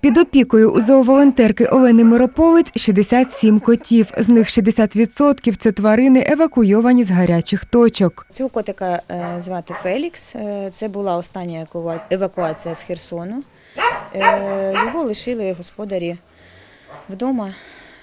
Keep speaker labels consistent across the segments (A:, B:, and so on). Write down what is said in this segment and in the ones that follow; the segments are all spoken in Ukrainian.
A: Під опікою у зооволонтерки Олени Мирополець 67 котів. З них 60% – це тварини, евакуйовані з гарячих точок.
B: Цього котика е, звати Фелікс. Е, Це була остання евакуа- евакуація з Херсону. Е, Його лишили господарі вдома,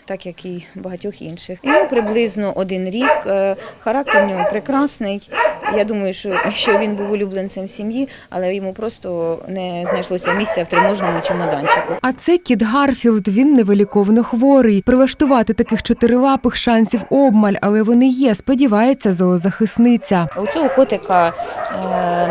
B: так як і багатьох інших. Йому приблизно один рік. Е, Характер в нього прекрасний. Я думаю, що, що він був улюбленцем сім'ї, але йому просто не знайшлося місця в тривожному чемоданчику.
A: А це кіт Гарфілд. Він невиліковно хворий. Прилаштувати таких чотирилапих шансів обмаль, але вони є. Сподівається зоозахисниця.
B: У цього котика е,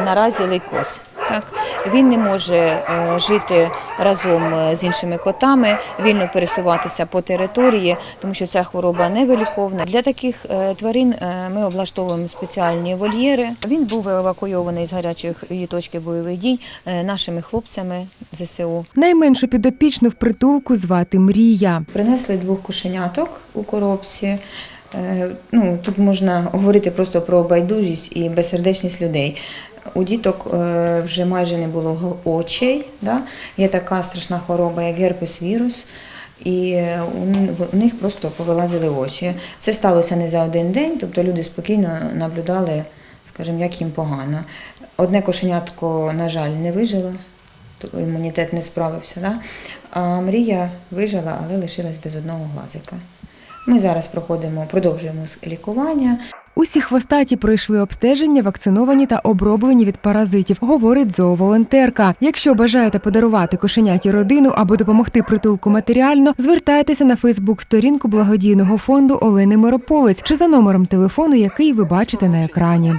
B: наразі лейкоз. Так, він не може е, жити разом е, з іншими котами, вільно пересуватися по території, тому що ця хвороба невиліковна. Для таких е, тварин ми облаштовуємо спеціальні вольєри. Він був евакуйований з гарячої точки бойових дій нашими хлопцями ЗСУ.
A: Найменшу підопічну в притулку звати Мрія.
B: Принесли двох кошеняток у коробці. Ну, тут можна говорити просто про байдужість і безсердечність людей. У діток е, вже майже не було очей. Да? Є така страшна хвороба, як герпес вірус. І е, у них просто повилазили очі. Це сталося не за один день, тобто люди спокійно наблюдали, скажімо, як їм погано. Одне кошенятко, на жаль, не вижило, імунітет не справився. Да? А Мрія вижила, але лишилась без одного глазика. Ми зараз проходимо, продовжуємо лікування.
A: Усі хвостаті пройшли обстеження, вакциновані та оброблені від паразитів, говорить зооволонтерка. Якщо бажаєте подарувати кошеняті родину або допомогти притулку матеріально, звертайтеся на Фейсбук-сторінку благодійного фонду Олени Мирополець чи за номером телефону, який ви бачите на екрані.